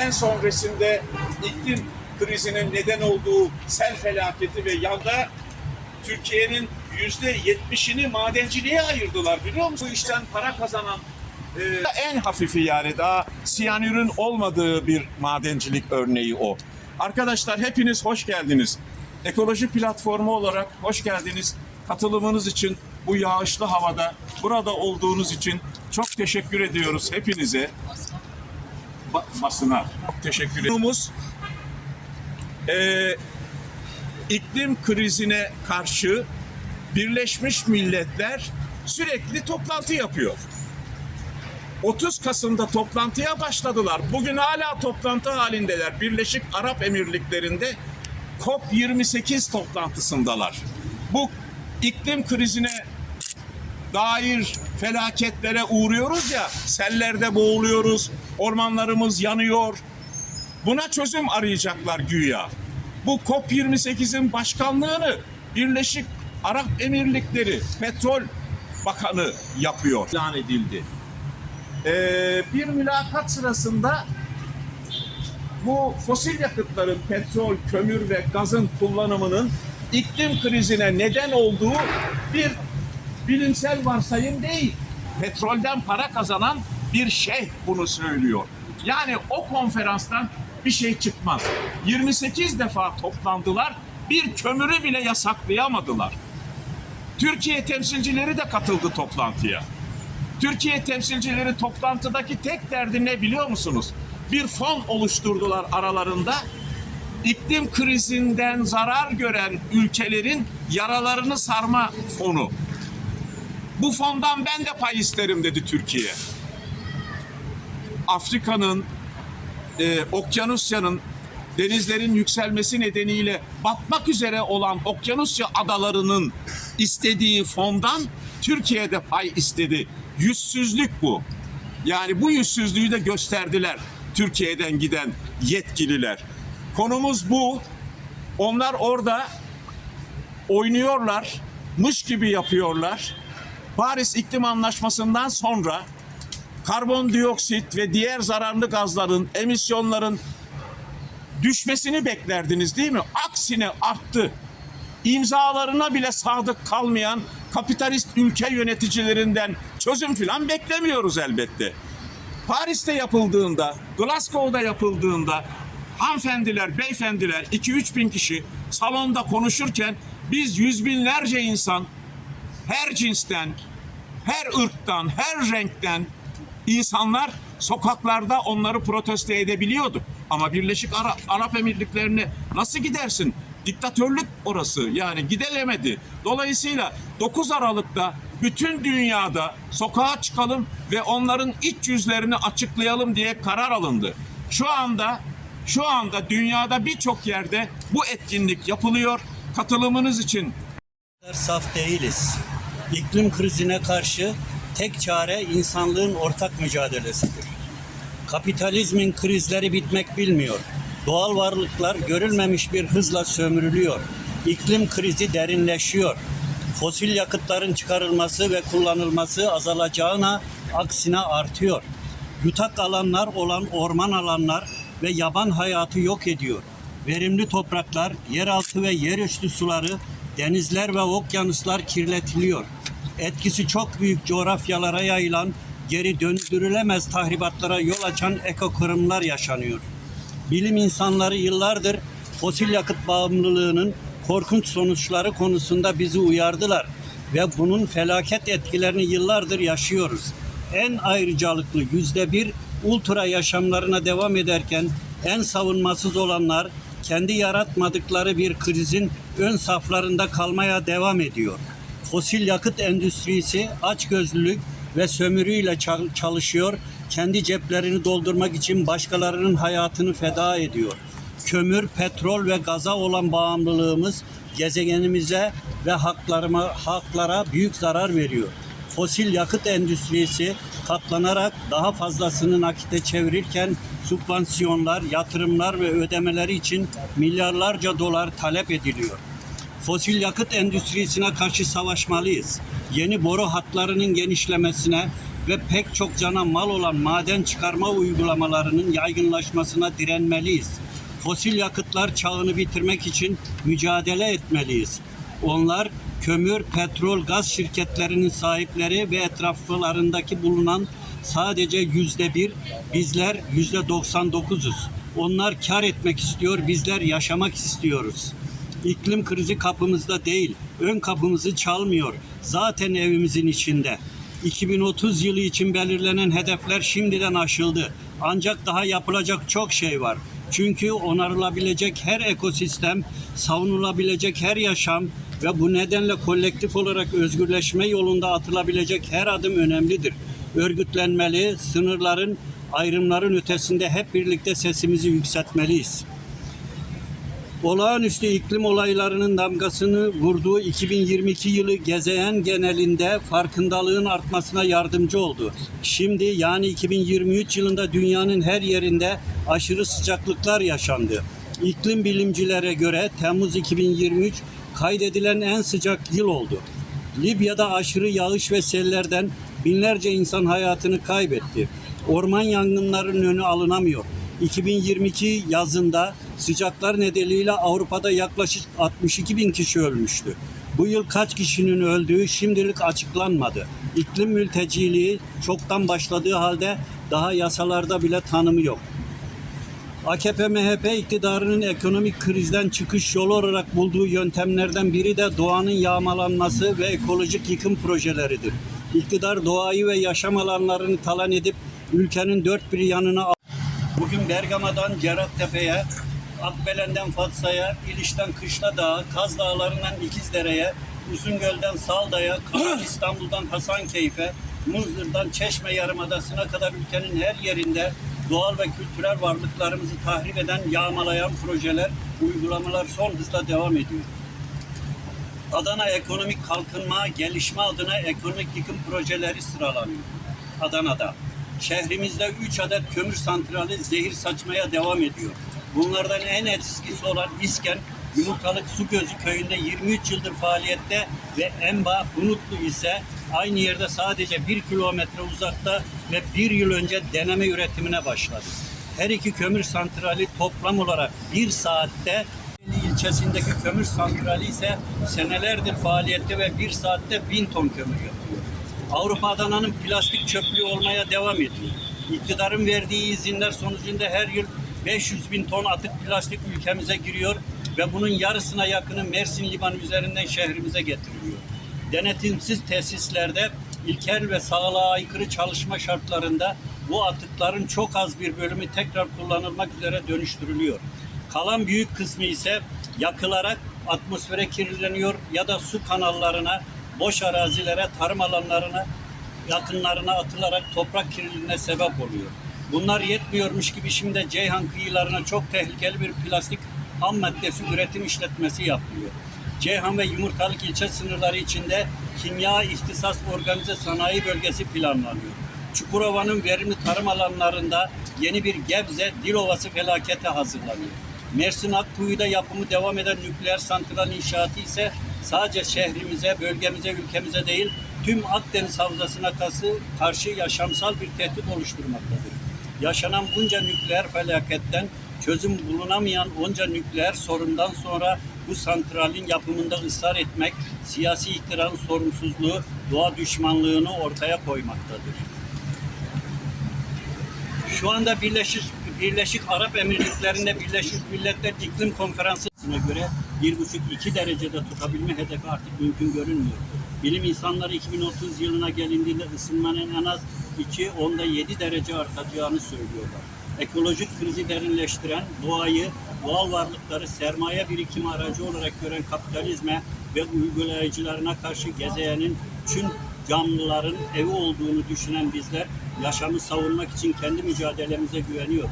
en son resimde iklim krizinin neden olduğu sel felaketi ve yanda Türkiye'nin yüzde yetmişini madenciliğe ayırdılar biliyor musun? Bu işten para kazanan e, en hafifi yani daha siyanürün olmadığı bir madencilik örneği o. Arkadaşlar hepiniz hoş geldiniz. Ekoloji platformu olarak hoş geldiniz. Katılımınız için bu yağışlı havada burada olduğunuz için çok teşekkür ediyoruz hepinize. Ba- basına teşekkür ediyoruz. Ee, iklim krizine karşı Birleşmiş Milletler sürekli toplantı yapıyor. 30 Kasım'da toplantıya başladılar. Bugün hala toplantı halindeler. Birleşik Arap Emirlikleri'nde COP28 toplantısındalar. Bu iklim krizine dair felaketlere uğruyoruz ya, sellerde boğuluyoruz, ormanlarımız yanıyor. Buna çözüm arayacaklar güya. Bu COP28'in başkanlığını Birleşik Arap Emirlikleri Petrol Bakanı yapıyor. İlan edildi. Ee, bir mülakat sırasında bu fosil yakıtların petrol, kömür ve gazın kullanımının iklim krizine neden olduğu bir bilimsel varsayım değil. Petrolden para kazanan bir şeyh bunu söylüyor. Yani o konferanstan bir şey çıkmaz. 28 defa toplandılar, bir kömürü bile yasaklayamadılar. Türkiye temsilcileri de katıldı toplantıya. Türkiye temsilcileri toplantıdaki tek derdi ne biliyor musunuz? Bir fon oluşturdular aralarında. İklim krizinden zarar gören ülkelerin yaralarını sarma fonu. Bu fondan ben de pay isterim dedi Türkiye. Afrika'nın, e, Okyanusya'nın denizlerin yükselmesi nedeniyle batmak üzere olan Okyanusya adalarının istediği fondan Türkiye'de pay istedi. Yüzsüzlük bu. Yani bu yüzsüzlüğü de gösterdiler Türkiye'den giden yetkililer. Konumuz bu. Onlar orada oynuyorlar, mış gibi yapıyorlar. Paris İklim Anlaşması'ndan sonra karbondioksit ve diğer zararlı gazların, emisyonların düşmesini beklerdiniz değil mi? Aksine arttı. İmzalarına bile sadık kalmayan kapitalist ülke yöneticilerinden çözüm falan beklemiyoruz elbette. Paris'te yapıldığında, Glasgow'da yapıldığında hanımefendiler, beyefendiler 2-3 bin kişi salonda konuşurken biz yüz binlerce insan her cinsten, her ırktan, her renkten insanlar sokaklarda onları protesto edebiliyordu. Ama Birleşik Ara- Arap Emirlikleri'ne nasıl gidersin? Diktatörlük orası yani gidilemedi. Dolayısıyla 9 Aralık'ta bütün dünyada sokağa çıkalım ve onların iç yüzlerini açıklayalım diye karar alındı. Şu anda şu anda dünyada birçok yerde bu etkinlik yapılıyor. Katılımınız için saf değiliz. İklim krizine karşı tek çare insanlığın ortak mücadelesidir. Kapitalizmin krizleri bitmek bilmiyor. Doğal varlıklar görülmemiş bir hızla sömürülüyor. İklim krizi derinleşiyor. Fosil yakıtların çıkarılması ve kullanılması azalacağına aksine artıyor. Yutak alanlar olan orman alanlar ve yaban hayatı yok ediyor. Verimli topraklar, yeraltı ve yerüstü suları, denizler ve okyanuslar kirletiliyor. Etkisi çok büyük coğrafyalara yayılan, geri döndürülemez tahribatlara yol açan ekokırımlar yaşanıyor. Bilim insanları yıllardır fosil yakıt bağımlılığının korkunç sonuçları konusunda bizi uyardılar ve bunun felaket etkilerini yıllardır yaşıyoruz. En ayrıcalıklı yüzde bir ultra yaşamlarına devam ederken en savunmasız olanlar kendi yaratmadıkları bir krizin ön saflarında kalmaya devam ediyor. Fosil yakıt endüstrisi açgözlülük ve sömürüyle çal- çalışıyor, kendi ceplerini doldurmak için başkalarının hayatını feda ediyor. Kömür, petrol ve gaza olan bağımlılığımız gezegenimize ve haklarıma, haklara büyük zarar veriyor. Fosil yakıt endüstrisi katlanarak daha fazlasını nakite çevirirken subvansiyonlar, yatırımlar ve ödemeleri için milyarlarca dolar talep ediliyor. Fosil yakıt endüstrisine karşı savaşmalıyız. Yeni boru hatlarının genişlemesine, ve pek çok cana mal olan maden çıkarma uygulamalarının yaygınlaşmasına direnmeliyiz. Fosil yakıtlar çağını bitirmek için mücadele etmeliyiz. Onlar kömür, petrol, gaz şirketlerinin sahipleri ve etraflarındaki bulunan sadece yüzde bir, bizler yüzde 99'uz. Onlar kar etmek istiyor, bizler yaşamak istiyoruz. İklim krizi kapımızda değil, ön kapımızı çalmıyor. Zaten evimizin içinde. 2030 yılı için belirlenen hedefler şimdiden aşıldı. Ancak daha yapılacak çok şey var. Çünkü onarılabilecek her ekosistem, savunulabilecek her yaşam ve bu nedenle kolektif olarak özgürleşme yolunda atılabilecek her adım önemlidir. Örgütlenmeli, sınırların, ayrımların ötesinde hep birlikte sesimizi yükseltmeliyiz. Olağanüstü iklim olaylarının damgasını vurduğu 2022 yılı gezeyen genelinde farkındalığın artmasına yardımcı oldu. Şimdi yani 2023 yılında dünyanın her yerinde aşırı sıcaklıklar yaşandı. İklim bilimcilere göre Temmuz 2023 kaydedilen en sıcak yıl oldu. Libya'da aşırı yağış ve sellerden binlerce insan hayatını kaybetti. Orman yangınlarının önü alınamıyor. 2022 yazında sıcaklar nedeniyle Avrupa'da yaklaşık 62 bin kişi ölmüştü. Bu yıl kaç kişinin öldüğü şimdilik açıklanmadı. İklim mülteciliği çoktan başladığı halde daha yasalarda bile tanımı yok. AKP-MHP iktidarının ekonomik krizden çıkış yolu olarak bulduğu yöntemlerden biri de doğanın yağmalanması ve ekolojik yıkım projeleridir. İktidar doğayı ve yaşam alanlarını talan edip ülkenin dört bir yanına Bugün Bergama'dan Cerattepe'ye, Akbelen'den Fatsa'ya, İliş'ten Kışla Dağı, Kaz Dağları'ndan İkizdere'ye, Uzungöl'den Salda'ya, İstanbul'dan Hasankeyf'e, Muzır'dan Çeşme Yarımadası'na kadar ülkenin her yerinde doğal ve kültürel varlıklarımızı tahrip eden, yağmalayan projeler, uygulamalar son hızla devam ediyor. Adana Ekonomik Kalkınma, Gelişme adına ekonomik yıkım projeleri sıralanıyor. Adana'da. Şehrimizde 3 adet kömür santrali zehir saçmaya devam ediyor. Bunlardan en eskisi olan İsken, Yumurtalık Su Gözü köyünde 23 yıldır faaliyette ve Emba Bunutlu ise aynı yerde sadece 1 kilometre uzakta ve bir yıl önce deneme üretimine başladı. Her iki kömür santrali toplam olarak bir saatte ilçesindeki kömür santrali ise senelerdir faaliyette ve bir saatte bin ton kömür yapıyor. Avrupa Adana'nın plastik çöplüğü olmaya devam ediyor. İktidarın verdiği izinler sonucunda her yıl 500 bin ton atık plastik ülkemize giriyor ve bunun yarısına yakını Mersin Limanı üzerinden şehrimize getiriliyor. Denetimsiz tesislerde ilkel ve sağlığa aykırı çalışma şartlarında bu atıkların çok az bir bölümü tekrar kullanılmak üzere dönüştürülüyor. Kalan büyük kısmı ise yakılarak atmosfere kirleniyor ya da su kanallarına, boş arazilere, tarım alanlarına, yakınlarına atılarak toprak kirliliğine sebep oluyor. Bunlar yetmiyormuş gibi şimdi Ceyhan kıyılarına çok tehlikeli bir plastik ham maddesi üretim işletmesi yapılıyor. Ceyhan ve Yumurtalık ilçe sınırları içinde kimya ihtisas organize sanayi bölgesi planlanıyor. Çukurova'nın verimli tarım alanlarında yeni bir Gebze Dilovası felakete hazırlanıyor. Mersin Akkuyu'da yapımı devam eden nükleer santral inşaatı ise sadece şehrimize, bölgemize, ülkemize değil tüm Akdeniz havzasına karşı, yaşamsal bir tehdit oluşturmaktadır. Yaşanan bunca nükleer felaketten çözüm bulunamayan onca nükleer sorundan sonra bu santralin yapımında ısrar etmek siyasi iktidarın sorumsuzluğu, doğa düşmanlığını ortaya koymaktadır. Şu anda Birleşik, Birleşik Arap Emirlikleri'nde Birleşik Milletler İklim Konferansı'na göre 1,5-2 derecede tutabilme hedefi artık mümkün görünmüyor. Bilim insanları 2030 yılına gelindiğinde ısınmanın en az 2, onda 7 derece artacağını söylüyorlar. Ekolojik krizi derinleştiren doğayı, doğal varlıkları sermaye birikimi aracı olarak gören kapitalizme ve uygulayıcılarına karşı gezeyenin tüm canlıların evi olduğunu düşünen bizler yaşamı savunmak için kendi mücadelemize güveniyoruz.